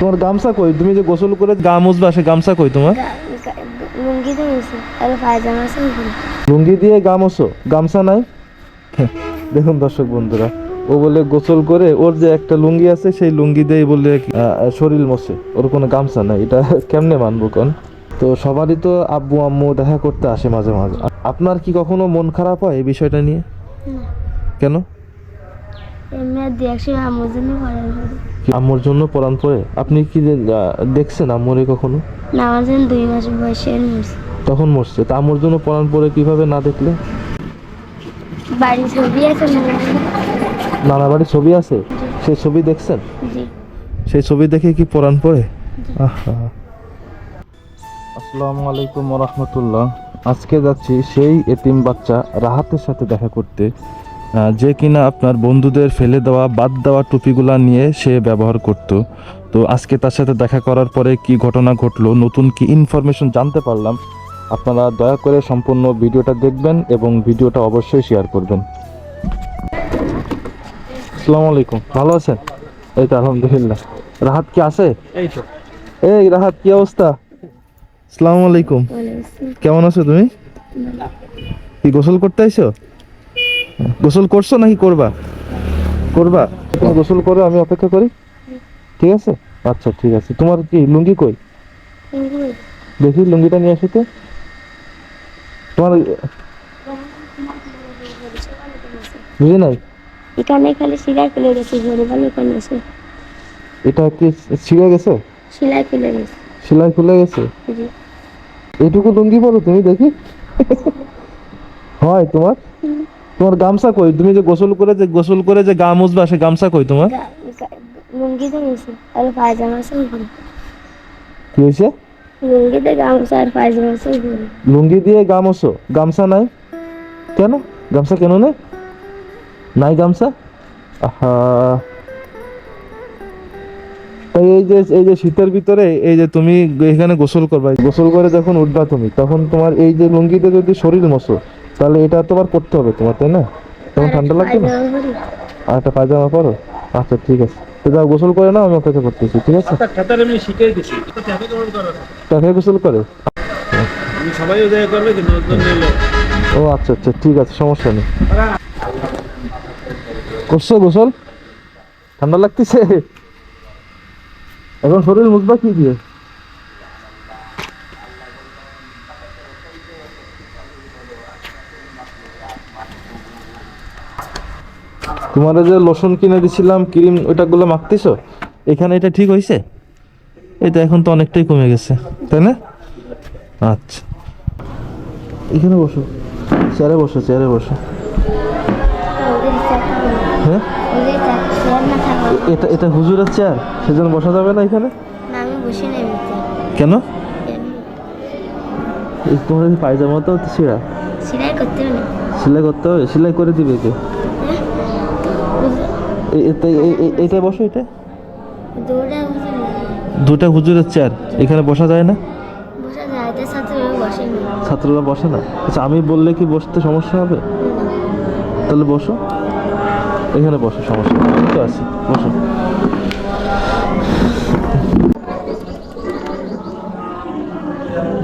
তোমার গামছা কই? তুমি যে গোসল করে গা মুছবা সে গামছা কই তোমার? লুঙ্গি তো নিয়েছে আর পায়জামা আছে লুঙ্গি দিয়ে গা মোছো? গামছা নাই? দেখুন দর্শক বন্ধুরা ও বলে গোসল করে ওর যে একটা লুঙ্গি আছে সেই লুঙ্গি দিয়ে বলে শরীর মোছে। ওর কোনো গামছা নাই এটা কেমনে মানবো কোন? তো সবারই তো আব্বু আম্মু দেখা করতে আসে মাঝে মাঝে। আপনার কি কখনো মন খারাপ হয় এই বিষয়টা নিয়ে? না। কেন? আম্মুর জন্য পরাণ পড়ে? আপনি কি দেখছেন আম্মুরে কখনো? না আমার জন্য দুই মাস বয়সে তখন মরছে। তা আম্মুর জন্য পরাণ পড়ে কীভাবে না দেখলে? বাড়ি ছবি আছে নানা বাড়ির ছবি আছে? সেই ছবি দেখছেন? সেই ছবি দেখে কি পরাণ পড়ে? আহা। আসসালামু আলাইকুম রহমতুল্লাহ। আজকে যাচ্ছি সেই এতিম বাচ্চা রাহাতের সাথে দেখা করতে। যে কিনা আপনার বন্ধুদের ফেলে দেওয়া বাদ দেওয়া টুপিগুলা নিয়ে সে ব্যবহার করত। তো আজকে তার সাথে দেখা করার পরে কি ঘটনা ঘটলো নতুন কি ইনফরমেশন জানতে পারলাম আপনারা দয়া করে সম্পূর্ণ ভিডিওটা দেখবেন এবং ভিডিওটা অবশ্যই শেয়ার করবেন। আসসালামু আলাইকুম ভালো আছেন? এই তো আলহামদুলিল্লাহ। রাহাত কি আছে? এই তো। এই রাহাত কি অবস্থা? আসসালামু আলাইকুম। কেমন আছো তুমি? কি গোসল করতে আইছো? গোসল করছ নাকি করবা? করবা? তুমি গোসল করো আমি অপেক্ষা করি। ঠিক আছে? আচ্ছা ঠিক আছে। তোমার কি লুঙ্গি কই? দেখি লুঙ্গিটা নিয়ে আসি তো। তোমার বুঝি নাই? এখানে খালি সিলাই খুলে গেছে ঘরে ভালো এখানে আছে এটা কি ছিঁড়ে গেছে? সিলাই খুলে গেছে। সেলাই খুলে গেছে? জি। এইটুকু লুঙ্গি পরো তুমি দেখি। হয় তোমার? তোমার গামছা কই? তুমি যে গোসল করে যে গোসল করে যে গা মুছবা সে গামছা কই তোমার? গা- গা- লুঙ্গি তো নিয়েছে আর পায়জামা উপরে কি হয়েছে লুঙ্গিতে গামছা আর পায়জামা উপরে লুঙ্গি দিয়ে গা মোছো? গামছা নাই? কেন? গামছা কেন নেই? নাই গামছা? আহা। তাই এই যে এই যে শীতের ভিতরে এই যে তুমি এখানে গোসল করবা গোসল করে যখন উঠবা তুমি তখন তোমার এই যে লুঙ্গিতে যদি শরীর মোছো তাহলে এটা তোমার করতে হবে তোমার তাই না? তখন ঠান্ডা লাগবে না? আর একটা পায়জামা পরো? আচ্ছা ঠিক আছে। তো যাও গোসল করে না আমি অপেক্ষা করতেছি ঠিক আছে? কেমন করো গোসল করে? সবাই উদয় করবে কিন্তু। ও আচ্ছা আচ্ছা ঠিক আছে সমস্যা নেই। করছ গোসল? ঠান্ডা লাগতেছে? এখন শরীর মুছবা কি দিয়ে? তোমার যে লোশন কিনে দিছিলাম ক্রিম ওইটাগুলো মাখতেছো? এখানে এটা ঠিক হয়েছে এটা এখন তো অনেকটাই কমে গেছে তাই না? আচ্ছা। এখানে বসো। চেয়ারে বসো চেয়ারে বসো। হ্যাঁ? এটা এটা হুজুরের চেয়ার? সেজন্য বসা যাবে না এখানে? কেন? তোমার পায়জামা তো ছিঁড়া। সেলাই করতে হবে। না সেলাই করতে হবে সেলাই করে দিবে কে? এই- বসো এটা দুটা হুজুরের চেয়ার এখানে বসা যায় না? ছাত্ররা বসে না? আচ্ছা আমি বললে কি বসতে সমস্যা হবে? তাহলে বসো। এখানে বসো সমস্যা তো আছি বসো।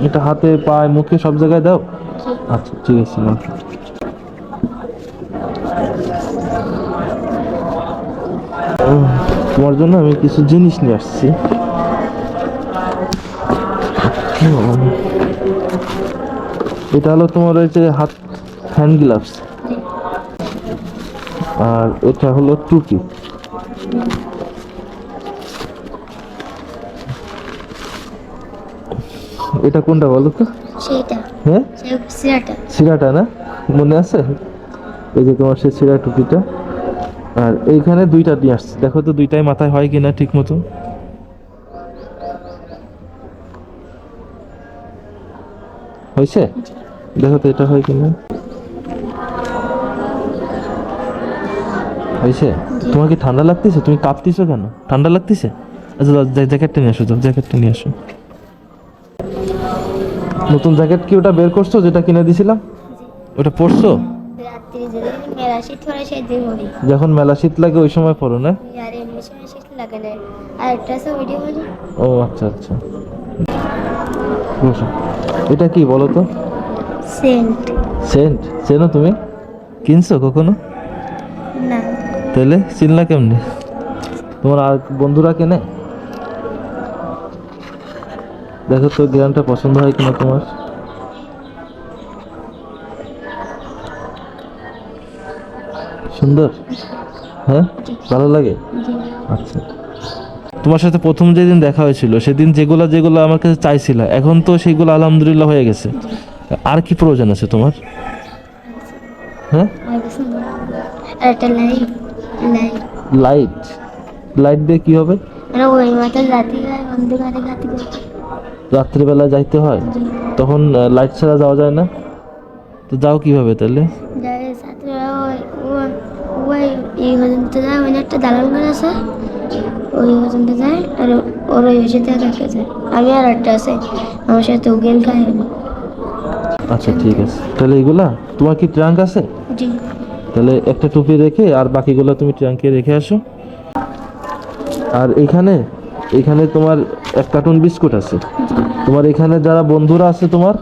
এটা হাতে পায়ে মুখে সব জায়গায় দাও? আচ্ছা ঠিক আছে তোমার জন্য আমি কিছু জিনিস নিয়ে আসছি। এটা হলো তোমার যে হাত হ্যান্ড গ্লাভস আর এটা হলো টুপি। এটা কোনটা বলো তো? হ্যাঁ? সিরাটা না? মনে আছে? এই যে তোমার সেই সিরা টুপিটা। আর এইখানে দুইটা দিয়ে আসছে। দেখো তো দুইটাই মাথায় হয় কিনা ঠিক মতো। হয়েছে? দেখো তো এটা হয় কিনা। হয়েছে? তোমার কি ঠান্ডা লাগতেছে? তুমি কাঁপতেছো কেন? ঠান্ডা লাগতেছে? আচ্ছা জ্যাকেটটা নিয়ে আসো জ্যাকেটটা নিয়ে আসো। নতুন জ্যাকেট কি ওটা বের করছ, যেটা কিনে দিছিলাম? ওটা পরছো? রাত্রি যেদিন মেলা শীত পড়ে সেদিন মরি। যখন মেলা শীত লাগে ওই সময় পরো না? আর এমনি সময় শীত লাগে না। আর একটা আছে ভিডিও করি ও আচ্ছা আচ্ছা। এটা কি বলো তো? সেন্ট সেন্ট চেনো তুমি? কিনছো কখনো? না। তাহলে চিনলা কেমনি? তোমার আর বন্ধুরা কেনে? দেখো তো জ্ঞানটা পছন্দ হয় কিনা তোমার? সুন্দর? হ্যাঁ? ভালো লাগে? আচ্ছা। তোমার সাথে প্রথম যেদিন দেখা হয়েছিল সেদিন যেগুলো যেগুলো আমার কাছে চাইছিল এখন তো সেইগুলো আলহামদুলিল্লাহ হয়ে গেছে। আর কি প্রয়োজন আছে তোমার? হ্যাঁ? Light light. দিয়ে কি হবে? মানে রাত্রিবেলা যাইতে হয়? তখন লাইট ছাড়া যাওয়া যায় না? তো যাও কীভাবে তাহলে যাই ছাত্ররা ওই ওই ওই এই যায় ওই একটা দালান ঘর আছে। ওই যায় আর ওর ওই যায় আমি আর একটা আছে আমার সাথে ও গেম খাই আচ্ছা ঠিক আছে। তাহলে এগুলা তোমার কি ট্রাঙ্ক আছে? জি। তাহলে একটা টুপি রেখে আর বাকিগুলো তুমি ট্রাঙ্কে রেখে আসো। আর এখানে এখানে তোমার এক কার্টুন বিস্কুট আছে। তোমার এখানে যারা বন্ধুরা আছে তোমার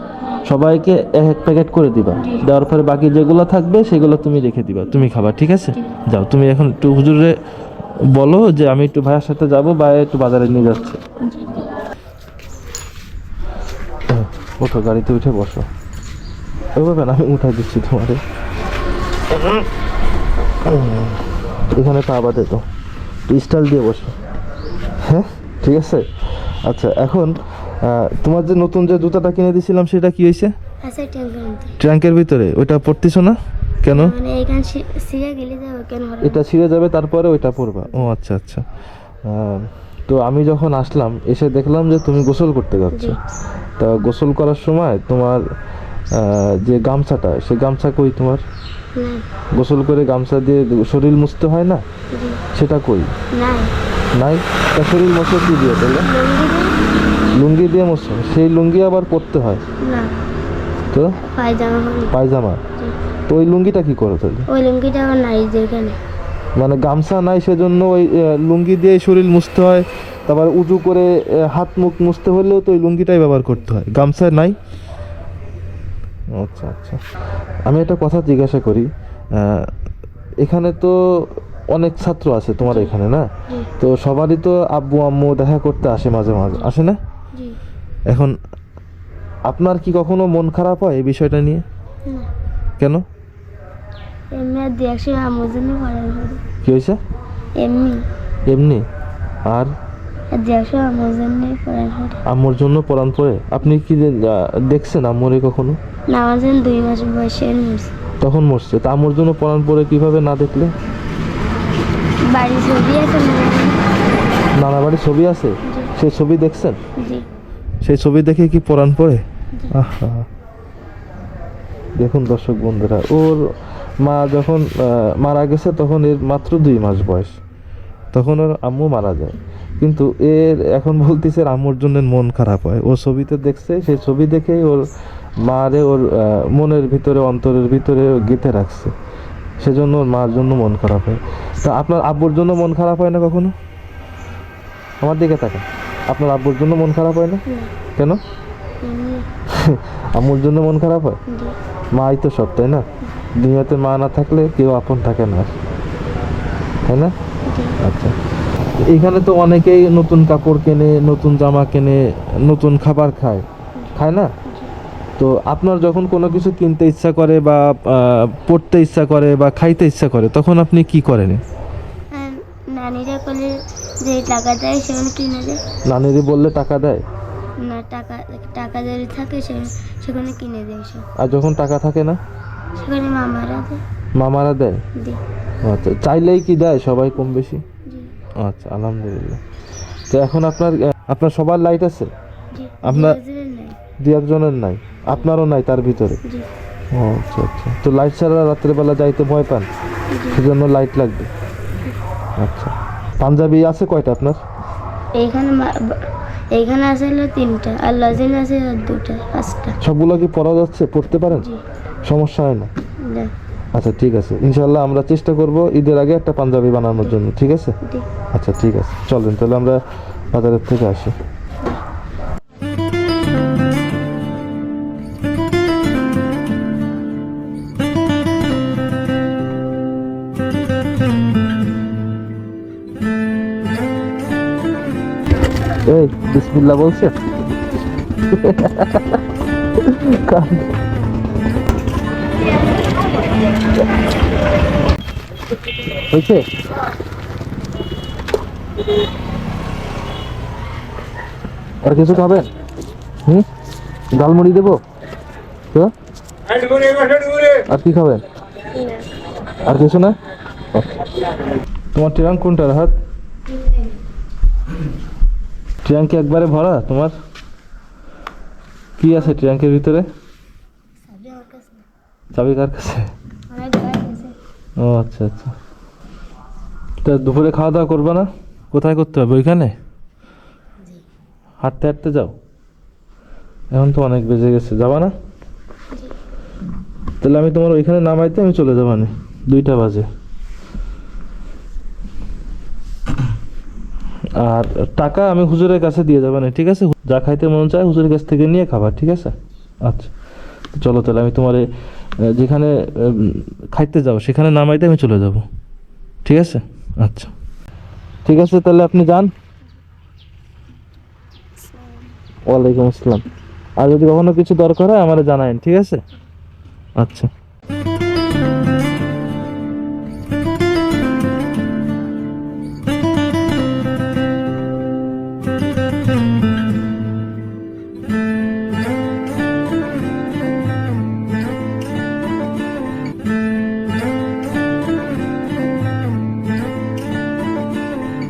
সবাইকে এক এক প্যাকেট করে দিবা। দেওয়ার পরে বাকি যেগুলো থাকবে সেগুলো তুমি রেখে দিবা। তুমি খাবা ঠিক আছে? যাও তুমি এখন একটু হুজুরে বলো যে আমি একটু ভাইয়ের সাথে যাব বা একটু বাজারে নিয়ে যাচ্ছে। ওঠো গাড়িতে উঠে বসো। ওইভাবে না আমি উঠাই দিচ্ছি তোমারে। এখানে পা বাদে তো। স্টাইল দিয়ে বসো। হ্যাঁ ঠিক আছে? আচ্ছা এখন তোমার যে নতুন যে জুতাটা কিনে দিয়েছিলাম সেটা কি হয়েছে? আছে টেনশন ট্র্যাঙ্কের ভিতরে। ওইটা পড়তেছো না? কেন? মানে এইখান সিরে গেলে যাবে কেন হবে এটা ছিঁড়ে যাবে তারপরে ওইটা পরবা। ও আচ্ছা আচ্ছা। তো আমি যখন আসলাম এসে দেখলাম যে তুমি গোসল করতে যাচ্ছ। তা গোসল করার সময় তোমার যে গামছাটা সে গামছা কই তোমার? গোসল করে গামছা দিয়ে শরীর মুছতে হয় না? সেটা কই? নাই। নাই? তা শরীর মোছো কি দিয়ে তাহলে লুঙ্গি দিয়ে মোছো সেই লুঙ্গি আবার পরতে হয়? না। তো? পায়জামা পায়জামা? তো ওই লুঙ্গিটা কি করো তাহলে? ওই লুঙ্গিটা আমার নাই যেখানে। মানে গামছা নাই সেজন্য ওই লুঙ্গি দিয়ে শরীর মুছতে হয়। তারপর উঁচু করে হাত মুখ মুছতে হলেও তো ওই লুঙ্গিটাই ব্যবহার করতে হয়। গামছা নাই? আচ্ছা আচ্ছা। আমি একটা কথা জিজ্ঞাসা করি এখানে তো অনেক ছাত্র আছে তোমার এখানে না? তো সবারই তো আব্বু আম্মু দেখা করতে আসে মাঝে মাঝে। আসে না? এখন আপনার কি কখনো মন খারাপ হয় এই বিষয়টা নিয়ে? কেন? আমার কি হয়েছে? এমনি। এমনি? আর? আমার জন্য। পড়াই আম্মুর জন্য পরাণ পড়ে আপনি কি দেখছেন আম্মুরে কখনো? না আমার জন্য দুই মাস বয়সে তখন মরছে। তা আম্মুর জন্য পরাণ পড়ে কীভাবে না দেখলে? বাড়ি ছবি আছে না নানা বাড়ির ছবি আছে? সেই ছবি দেখছেন? জি। সেই ছবি দেখে কি পরাণ পড়ে? আহা। দেখুন দর্শক বন্ধুরা ওর মা যখন মারা গেছে তখন এর মাত্র দুই মাস বয়স। তখন ওর আম্মু মারা যায়। কিন্তু এর এখন বলতেছে আম্মুর জন্য মন খারাপ হয়। ও ছবিতে দেখছে সেই ছবি দেখেই ওর মারে ওর মনের ভিতরে অন্তরের ভিতরে গেঁথে রাখছে। সেজন্য ওর মার জন্য মন খারাপ হয়। তা আপনার আব্বুর জন্য মন খারাপ হয় না কখনো? আমার দিকে তাকান। আপনার আব্বুর জন্য মন খারাপ হয় না? কেন? আম্মুর জন্য মন খারাপ হয়? মাই তো সব তাই না? দুনিয়াতে মা না থাকলে কেউ আপন থাকে না তাই না? আচ্ছা। এখানে তো অনেকেই নতুন কাপড় কেনে নতুন জামা কেনে নতুন খাবার খায়। খায় না? তো আপনার যখন কোনো কিছু কিনতে ইচ্ছা করে বা পড়তে ইচ্ছা করে বা খাইতে ইচ্ছা করে তখন আপনি কি করেন? নানিরা করলে যে টাকা দেয় সেখানে কিনে দেয় নানিরে বললে টাকা দেয়? না টাকা টাকা যদি থাকে সে- সেখানে কিনে দেয় সব আর যখন টাকা থাকে না? সেখানে মামারা দেয়। মামারা দেয়? আচ্ছা চাইলেই কি দেয় সবাই কম বেশি? জি। আচ্ছা আলহামদুলিল্লাহ। তো এখন আপনার আপনার সবার লাইট আছে? জি আপনার- দু একজনের নাই? আপনারও নাই তার ভিতরে? ও আচ্ছা আচ্ছা। তো লাইট ছাড়া রাত্রেবেলা যাইতে ভয় পান? সেজন্য লাইট লাগবে? আচ্ছা। পাঞ্জাবি আছে কয়টা আপনার? এইখানে এইখানে আছে হলো তিনটা আর লজিন আছে দুটা পাঁচটা। সবগুলো কি পড়া যাচ্ছে? পড়তে পারেন? সমস্যা হয় না। না। আচ্ছা ঠিক আছে। ইনশাল্লাহ আমরা চেষ্টা করব ঈদের আগে একটা পাঞ্জাবি বানানোর জন্য ঠিক আছে? আচ্ছা ঠিক আছে। চলেন তাহলে আমরা বাজারের থেকে আসি। এই বিসমিল্লাহ বলছে? হয়েছে? আর কিছু খাবেন? হুম? ডালমুড়ি দেবো? তো? আর কি খাবেন? আর কিছু না? তোমার ট্রাঙ্ক কোনটা হাত? ট্রাঙ্ক কি একবারে ভরা তোমার? কি আছে ট্রাঙ্কের ভিতরে? চাবি কার কাছে? ও আচ্ছা আচ্ছা। তা দুপুরে খাওয়া দাওয়া করবে না? কোথায় করতে হবে? ওইখানে? হাঁটতে হাঁটতে যাও? এখন তো অনেক বেজে গেছে। যাবা না? তাহলে আমি তোমার ওইখানে নামাইতে আমি চলে যাব না দুইটা বাজে। আর টাকা আমি হুজুরের কাছে দিয়ে যাবেন ঠিক আছে? যা খাইতে মন চায় হুজুরের কাছ থেকে নিয়ে খাবার ঠিক আছে? আচ্ছা। চলো তাহলে আমি তোমার যেখানে খাইতে যাও সেখানে নামাইতে আমি চলে যাব। ঠিক আছে? আচ্ছা। ঠিক আছে, তাহলে আপনি যান। ওয়ালাইকুম আসসালাম। আর যদি কখনো কিছু দরকার হয়, আমার জানায়েন, ঠিক আছে? আচ্ছা।